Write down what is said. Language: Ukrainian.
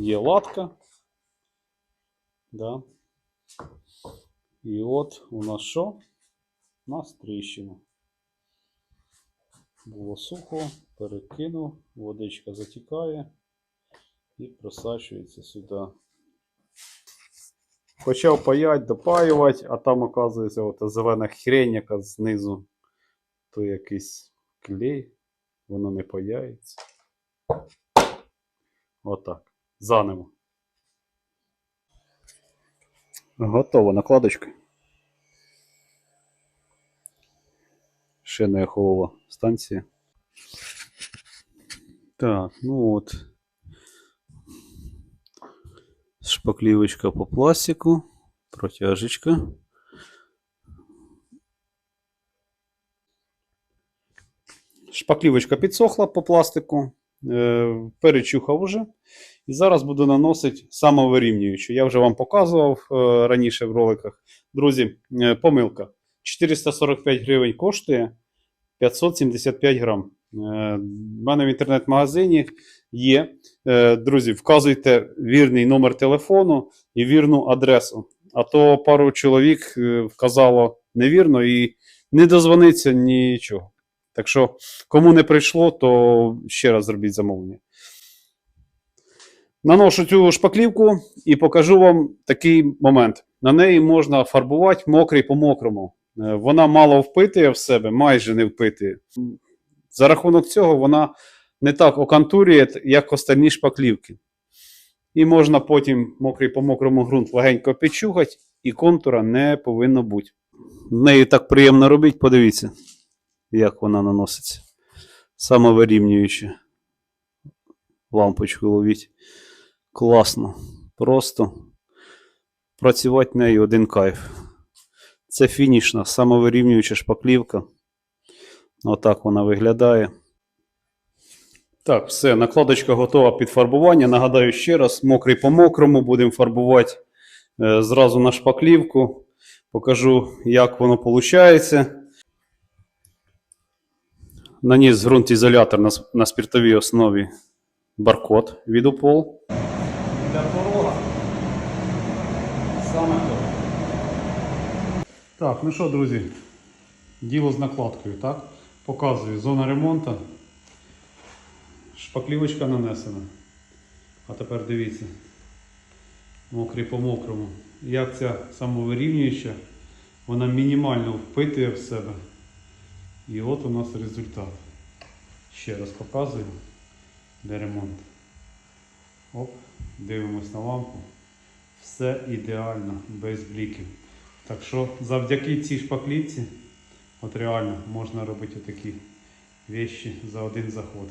є латка. Да. І от у нас що? У нас тріщина. Було сухо, перекинув, водичка затікає і просачується сюди. Почав паять, допаювати, а там, оказується, ота зелена хрень, яка знизу, то якийсь клей, воно не паяється. Отак. Заново. Готово накладочка. Не охолола станція. Так, ну от. Шпаклівочка по пластику, протяжечка. Шпаклівочка підсохла по пластику, е, перечухав уже. І зараз буду наносити самовирівнюючу. Я вже вам показував е, раніше в роликах. Друзі, е, помилка. 445 гривень коштує 575 грам. Е, мене в інтернет-магазині є. Друзі, вказуйте вірний номер телефону і вірну адресу. А то пару чоловік вказало невірно і не дозвониться нічого. Так що, кому не прийшло, то ще раз зробіть замовлення. Наношу цю шпаклівку і покажу вам такий момент. На неї можна фарбувати мокрий по мокрому. Е, Вона мало впитує в себе, майже не впитує. За рахунок цього вона не так окантурює, як остальні шпаклівки. І можна потім мокрий по мокрому ґрунт легенько підчухати, і контура не повинно бути. Нею так приємно робити, подивіться, як вона наноситься. Самовирівнюючи. Лампочку ловіть. Класно. Просто працювати нею один кайф. Це фінішна, самовирівнююча шпаклівка. Отак вона виглядає. Так, все, накладочка готова під фарбування. Нагадаю ще раз, мокрий по мокрому будемо фарбувати е, зразу на шпаклівку. Покажу, як воно виходить. Наніс ґрунтізолятор на, на спиртовій основі баркод від УПОЛ. Для порога саме то. Так, ну що, друзі, діло з накладкою, так? Показую зона ремонту. Шпаклівочка нанесена. А тепер дивіться. Мокрий по мокрому. Як ця самовирівнююча, вона мінімально впитує в себе. І от у нас результат. Ще раз показую, де ремонт. Оп, дивимось на лампу. Все ідеально, без бліків. Так що завдяки цій шпаклівці, от реально можна робити такі вещі за один заход.